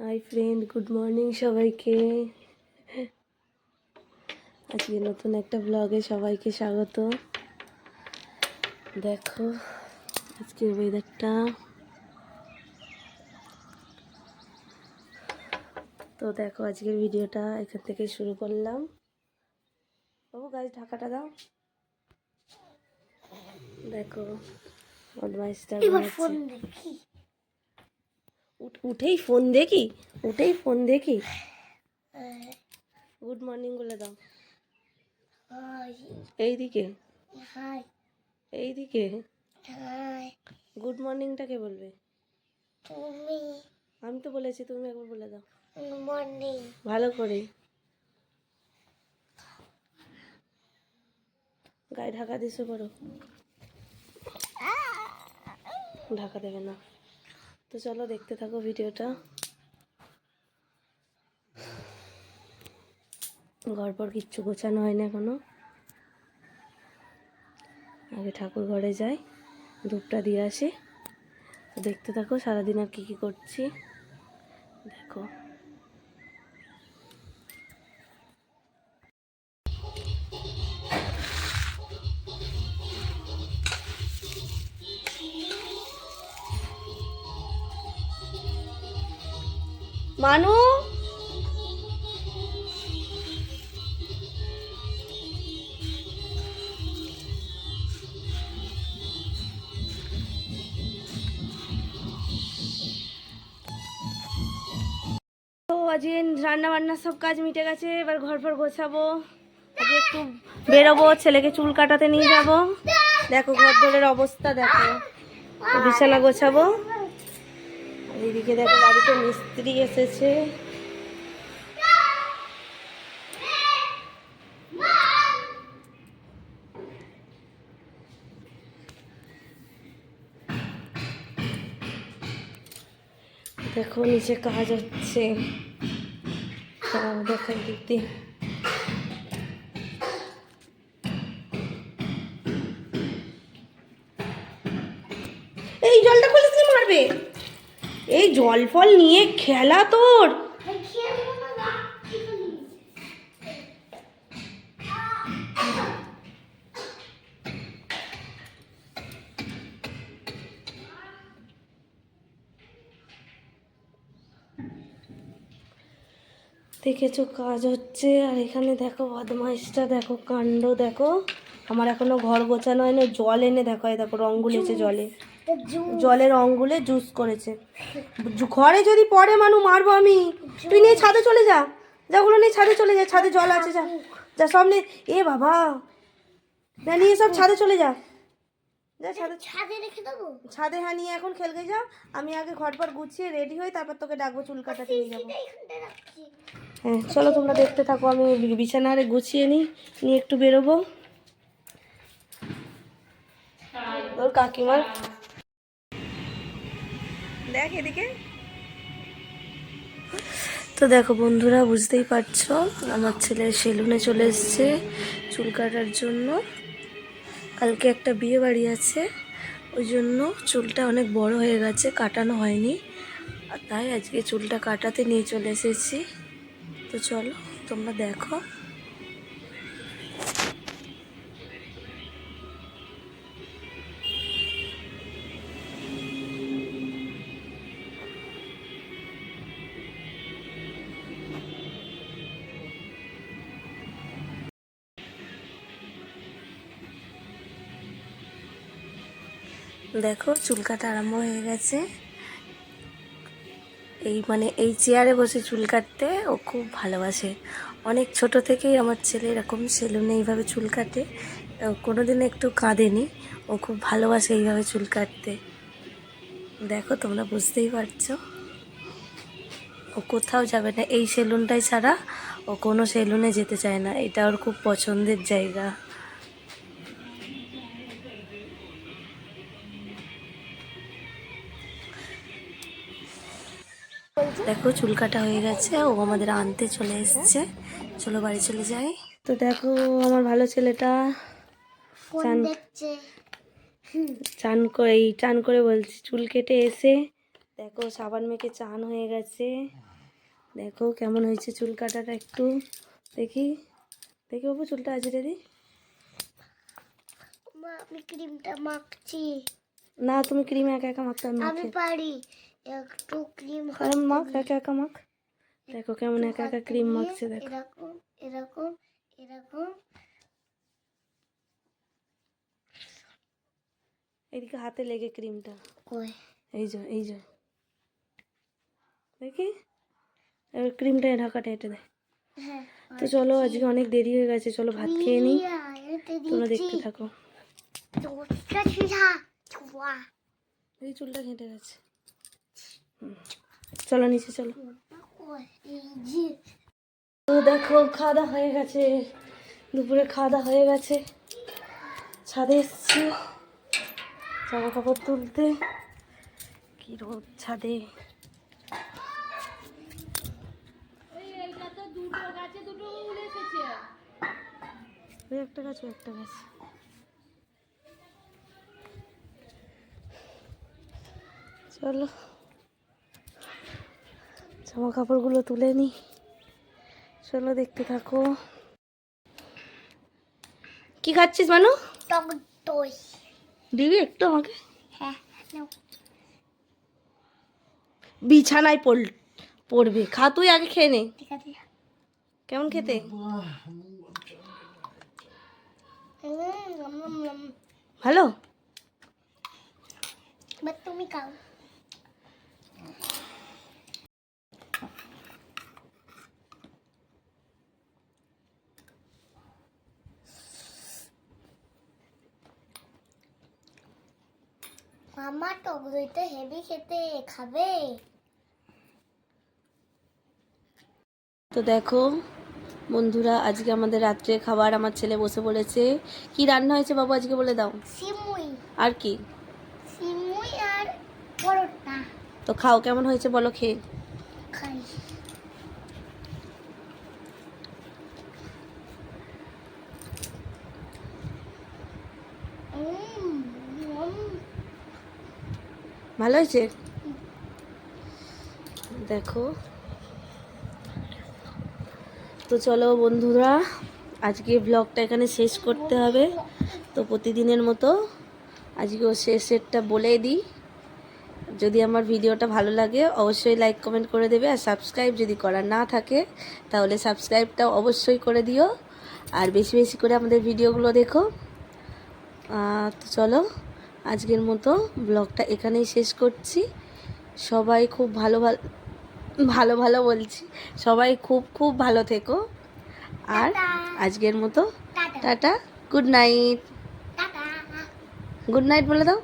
Hi friend good morning সবাইকে। আজকে নতুন একটা ব্লগে সবাইকে স্বাগত। দেখো আজকের ওয়েদারটা তো দেখো আজকের ভিডিওটা এখান থেকে শুরু করলাম। বাবু গাছ ঢাকাটা দাও। দেখো বদমাইশটা উঠেই ফোন দেখি উঠেই ফোন দেখি। গুড মর্নিং বলে দাও। এইদিকে। এইদিকে। গুড মর্নিংটাকে বলবে? তুমি। আমি তো বলেছি তুমি একবার বলে দাও। মর্নিং ভালো করে। গায়ে ঢাকা দিছো করো। ঢাকা দেবে না। তো চলো দেখতে থাকো ভিডিওটা। ঘর পর কিচ্ছু গোছানো হয় না এখনও। আগে ঠাকুর ঘরে যাই, ধূপটা দিয়ে আসি। দেখতে থাকো সারাদিন আর কী কী করছি। মানু? আজকে রান্না বান্না সব কাজ মিটে গেছে, এবার ঘর ফর গোছাবো। আজকে একটু বেরোবো, ছেলেকে চুল কাটাতে নিয়ে যাব। দেখো ঘর দোরের অবস্থা, দেখো। বিছানা গোছাবো। এইদিকে দেখো বাড়িতে মিস্ত্রি এসেছে। দেখো নিচে কাজ হচ্ছে। দেখাই দিদি। এই জল ফল নিয়ে খেলা তোর। দেখেছ, কাজ হচ্ছে। আর এখানে দেখো, বদমাইশটা, দেখো, কাণ্ড, দেখো। আমার এখনও ঘর গোছানো হয়নি, জল এনে দেখো দেখো রং গুলেছে জলে। জলে রং গুলে জুস করেছে। ঘরে যদি পড়ে মানু মারবো আমি। তুই নিয়ে ছাদে চলে যা। যা যাগুলো নিয়ে ছাদে চলে যা ছাদে জল আছে যা। যা সব নিয়ে এ বাবা। না নিয়ে সব ছাদে চলে যা। যা ছাদে ছাদে রেখে দেবো? ছাদে হ্যাঁ নিয়ে এখন খেলতে যা। আমি আগে ঘর পর গুছিয়ে রেডি হই তারপর তোকে ডাকবো চুল কাটাতে নিয়ে যাব। হ্যাঁ চলো তোমরা দেখতে থাকো আমি বি- বিছানা আরে গুছিয়ে নিই নিয়ে একটু বেরোবো। ওর কাকিমার দেখ এদিকে। তো দেখো বন্ধুরা, বুঝতেই পারছ, আমার ছেলে সেলুনে চলে এসছে চুল কাটার জন্য। কালকে একটা বিয়ে বাড়ি আছে, ওই জন্য চুলটা অনেক বড় হয়ে গেছে, কাটানো হয়নি। আর তাই আজকে চুলটা কাটাতে নিয়ে চলে এসেছি। তো চলো, তোমরা দেখো। দেখো, চুল কাটা আরম্ভ হয়ে গেছে। এই মানে এই চেয়ারে বসে চুল কাটতে ও খুব ভালোবাসে। অনেক ছোট থেকেই আমার ছেলে এরকম সেলুনে এইভাবে চুল কাটে। কোনো দিন একটু কাঁদেনি, ও খুব ভালোবাসে এইভাবে চুল কাটতে। দেখো, তোমরা বুঝতেই পারছ। ও কোথাও যাবে না, এই সেলুনটাই ছাড়া ও কোনো সেলুনে যেতে চায় না। এটা ওর খুব পছন্দের জায়গা। দেখো চুল কাটা হয়ে গেছে। ও আমাদের আনতে চলে এসছে। চলো বাড়ি চলে যাই। তো দেখো আমার ভালো ছেলেটা চান চান করে এই চান করে বলছি চুল কেটে এসে। দেখো সাবান মেখে চান হয়ে গেছে। দেখো কেমন হয়েছে চুল কাটাটা একটু। দেখি। দেখি বাবু চুলটা আজরে দি মা আমি ক্রিমটা মাখছি। না তুমি ক্রিম একা একা মাখতে আমি পারি। একটু ক্রিম কারণ মাখ একা একা মাখ দেখো কেমন একা একা ক্রিম মাখছে দেখো। এরকম এরকম এরকম। এদিকে হাতে লেগে ক্রিমটা এই যে এই যে। দেখি? এবার ক্রিমটা ঢাকাটা এটা দেয় হ্যাঁ তো চলো আজকে অনেক দেরি হয়ে গেছে চলো ভাত খেয়ে নিই। তোমরা দেখতে থাকো। এই চুলটা ঘেঁটে গেছে। চলো নিচে, চলো। তো দেখো খাওয়া হয়ে গেছে। দুপুরে খাওয়া হয়ে গেছে। ছাদে এসছি। জামা কাপড় তুলতে। কি রোদ ছাদে। একটা গাছ একটা গাছ। চলো। জামা কাপড়গুলো তুলে নি। চলো দেখতে থাকো। কি খাচ্ছিস মানু? টক দই দিবি একটু আমাকে? হ্যাঁ বিছানায় পড় পড়বে। খা তুই আগে খেয়ে নে। কেমন খেতে। ভালো? তুমি খাও। মামা টক দইটা হেভি খেতে খাবে। তো দেখো বন্ধুরা আজকে আমাদের রাত্রে খাবার আমার ছেলে বসে বলেছে কি রান্না হয়েছে বাবু আজকে বলে দাও। সিমুই। আর কি? সিমুই আর পরোটা। তো খাও কেমন হয়েছে বলো খেয়ে। খাই। ভালো হয়েছে? দেখো। তো চলো বন্ধুরা আজকে ব্লগটা এখানে শেষ করতে হবে। তো প্রতিদিনের মতো আজকে আজকেও শেষেরটা বলে দিই। যদি আমার ভিডিওটা ভালো লাগে, অবশ্যই লাইক কমেন্ট করে দেবে। আর সাবস্ক্রাইব যদি করা না থাকে, তাহলে সাবস্ক্রাইবটাও অবশ্যই করে দিও। আর বেশি বেশি করে আমাদের ভিডিওগুলো দেখো। তো চলো। আজকের মতো ব্লগটা এখানেই শেষ করছি। সবাই খুব ভালো ভালো ভালো ভালো বলছি। সবাই খুব খুব ভালো থেকো। আর আজকের মতো tata. Good night. Good night বলে দাও।